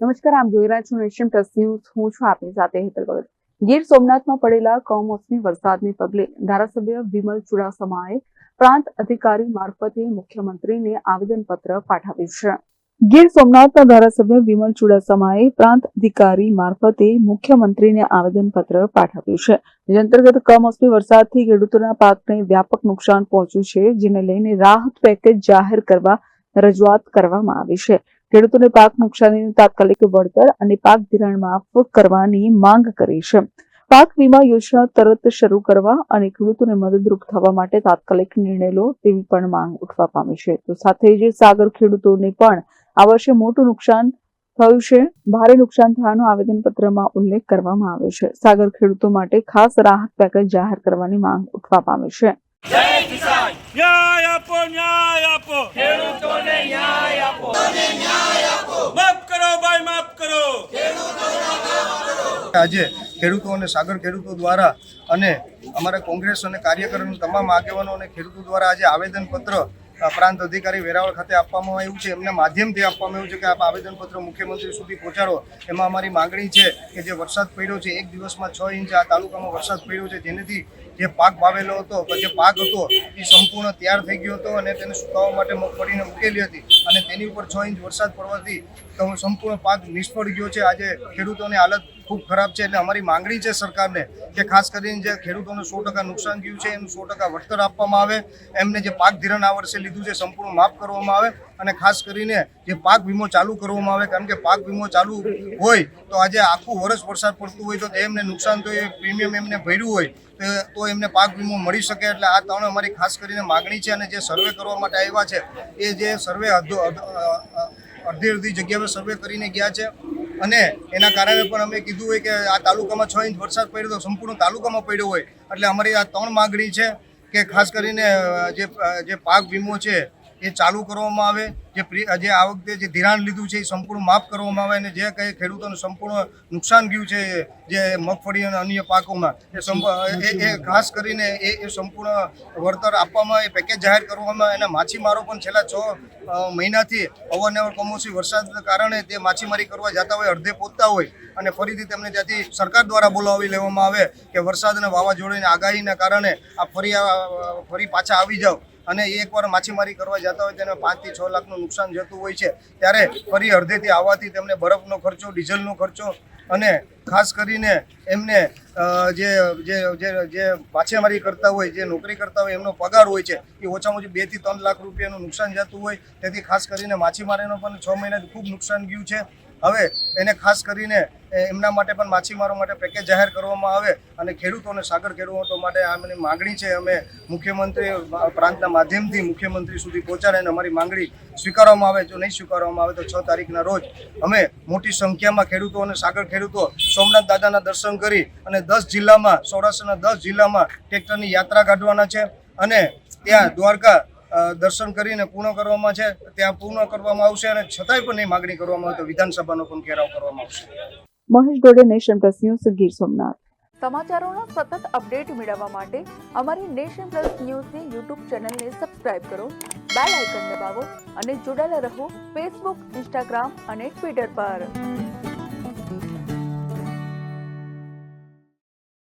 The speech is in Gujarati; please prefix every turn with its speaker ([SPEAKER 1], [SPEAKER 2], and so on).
[SPEAKER 1] નમસ્કાર, આપ જોઈ રહ્યા છો નેશન પ્લસ ન્યૂઝ. હું છું આપની સાથે હેતલ ભગત. ગીર સોમનાથમાં પડેલા કમોસમી વરસાદને પગલે ધારાસભ્ય વિમલ ચુડાસમાએ પ્રાંત અધિકારી મારફતે મુખ્યમંત્રીને આવેદનપત્ર પાઠવ્યું છે. ગીર સોમનાથના ધારાસભ્ય વિમલ ચુડાસમાએ પ્રાંત અધિકારી મારફતે મુખ્યમંત્રીને આવેદનપત્ર પાઠવ્યું છે. જે અંતર્ગત કમોસમી વરસાદથી ખેડૂતોના પાકને વ્યાપક નુકસાન પહોંચ્યું છે, જેને લઈને રાહત પેકેજ જાહેર કરવા રજૂઆત કરવામાં આવી છે. ખેડૂતોને પાક નુકસાનીનું તાત્કાલિક વળતર અને પાક ધિરાણ માફ કરવાની માંગ કરી છે. પાક વીમા યોજના તરત શરૂ કરવા અને ખેડૂતોને મદદરૂપ થવા માટે તાત્કાલિક નિર્ણય લો તેવી પણ માંગ ઉઠવા પામી છે. તો સાથે જ સાગર ખેડૂતોને પણ આ વર્ષે મોટું નુકસાન થયું છે. ભારે નુકસાન થયાનો આવેદનપત્રમાં ઉલ્લેખ કરવામાં આવ્યો છે. સાગર ખેડૂતો માટે ખાસ રાહત પેકેજ જાહેર કરવાની માંગ ઉઠવા પામી છે.
[SPEAKER 2] જય આપો ન્યાય આપો. ખેડૂતોને ન્યાય આપો. માફ કરો ભાઈ માફ કરો.
[SPEAKER 3] આજે ખેડૂતો અને સાગર ખેડૂતો દ્વારા અને અમારા કોંગ્રેસ અને કાર્યકરોના તમામ આગેવાનો અને ખેડૂતો દ્વારા આજે આવેદનપત્ર પ્રાંત અધિકારી વેરાવળ ખાતે આપવામાં આવ્યું છે. એમના માધ્યમથી આપવામાં આવ્યું છે કે આ આવેદનપત્ર મુખ્યમંત્રી સુધી પહોંચાડો. એમાં અમારી માંગણી છે કે જે વરસાદ પડ્યો છે, એક દિવસમાં છ ઇંચ આ તાલુકામાં વરસાદ પડ્યો છે, જેનેથી જે પાક વાવેલો હતો, જે પાક હતો, એ સંપૂર્ણ તૈયાર થઈ ગયો હતો અને તેને સુકાવવા માટે મગફળીને મૂકેલી હતી અને તેની ઉપર છ ઇંચ વરસાદ પડવાથી સંપૂર્ણ પાક નિષ્ફળ ગયો છે. આજે ખેડૂતોની હાલત ખૂબ ખરાબ છે એટલે અમારી માંગણી છે સરકારને કે ખાસ કરીને જે ખેડૂતોને સો ટકા નુકસાન થયું છે, એનું સો ટકા વળતર આપવામાં આવે, એમને જે પાક ધિરાણ આ વર્ષે લીધું છે સંપૂર્ણ માફ કરવામાં આવે અને ખાસ કરીને જે પાક વીમો ચાલુ કરવામાં આવે, કારણ કે પાક વીમો ચાલુ હોય તો આજે આખું વર્ષ વરસાદ પડતું હોય તો એમને નુકસાન એ પ્રીમિયમ એમને ભર્યું હોય તો- એમને પાક વીમો મળી શકે એટલે આ ત્રણ અમારી ખાસ કરીને માગણી છે અને જે સર્વે કરવા માટે આવ્યા છે, એ જે સર્વે અડધી અડધી જગ્યાએ સર્વે કરીને ગયા છે. અને એના કારણે પણ અમે કીધું હોય કે આ તાલુકામાં છ ઇંચ વરસાદ પડ્યો તો સંપૂર્ણ તાલુકામાં પડ્યો હોય. એટલે અમારી આ ત્રણ માગણી છે કે ખાસ કરીને જે જે પાક વીમો છે એ ચાલુ કરવામાં આવે, જે જે આ વખતે જે ધિરાણ લીધું છે એ સંપૂર્ણ માફ કરવામાં આવે અને જે કંઈ ખેડૂતોને સંપૂર્ણ નુકસાન ગયું છે જે મગફળી અને અન્ય પાકોમાં, એ એ ખાસ કરીને એ એ સંપૂર્ણ વળતર આપવામાં, એ પેકેજ જાહેર કરવામાં અને માછીમારો પણ છેલ્લા છ મહિનાથી અવારનવાર કમોસમી વરસાદના કારણે તે માછીમારી કરવા જતા હોય, અડધે પહોંચતા હોય અને ફરીથી તેમને ત્યાંથી સરકાર દ્વારા બોલાવી લેવામાં આવે કે વરસાદ અને વાવાઝોડાની આગાહીના કારણે આ ફરી ફરી પાછા આવી જાઓ. અને એકવાર માછીમારી કરવા જતા હોય તેને પાંચથી છ લાખનું નુકસાન જતું હોય છે. ત્યારે ફરી અડધેથી આવવાથી તેમને બરફનો ખર્ચો, ડીઝલનો ખર્ચો અને ખાસ કરીને એમને જે જે જે જે માછીમારી કરતા હોય, જે નોકરી કરતા હોય, એમનો પગાર હોય છે, એ ઓછામાં ઓછી બેથી ત્રણ લાખ રૂપિયાનું નુકસાન જતું હોય. તેથી ખાસ કરીને માછીમારીનો પણ છ મહિનાથી ખૂબ નુકસાન ગયું છે. હવે એને ખાસ કરીને એમના માટે પણ માછીમારો માટે પેકેજ જાહેર કરવામાં આવે અને ખેડૂતોને સાગર ખેડૂતો માટે આમની માંગણી છે, અમે મુખ્યમંત્રી પ્રાંતના માધ્યમથી મુખ્યમંત્રી સુધી પહોંચાડે અને અમારી માંગણી સ્વીકારવામાં આવે, જો નહીં સ્વીકારવામાં આવે તો છ તારીખના રોજ અમે મોટી સંખ્યામાં ખેડૂતો અને સાગર ખેડૂતો સોમનાથ દાદાના દર્શન કરી અને દસ જિલ્લામાં, સૌરાષ્ટ્રના દસ જિલ્લામાં ટ્રેક્ટરની યાત્રા કાઢવાના છે અને ત્યાં દ્વારકા દર્શન કરીને પૂર્ણ કરવામાં છે ત્યાં પૂર્ણ કરવામાં આવશે અને છતાંય પણ એ માગણી કરવામાં આવે તો વિધાનસભાનો પણ ઘેરાવ કરવામાં આવશે.
[SPEAKER 1] Mahesh Gode nation plus news Gir Somnath. સમાચારોના સતત અપડેટ મેળવવા માટે અમારી નેશન પ્લસ ન્યૂઝની યુટ્યુબ ચેનલને સબસ્ક્રાઇબ કરો બેલ આઇકન દબાવો અને જોડાયેલા રહો ફેસબુક ઇન્સ્ટાગ્રામ અને ટ્વિટર પર.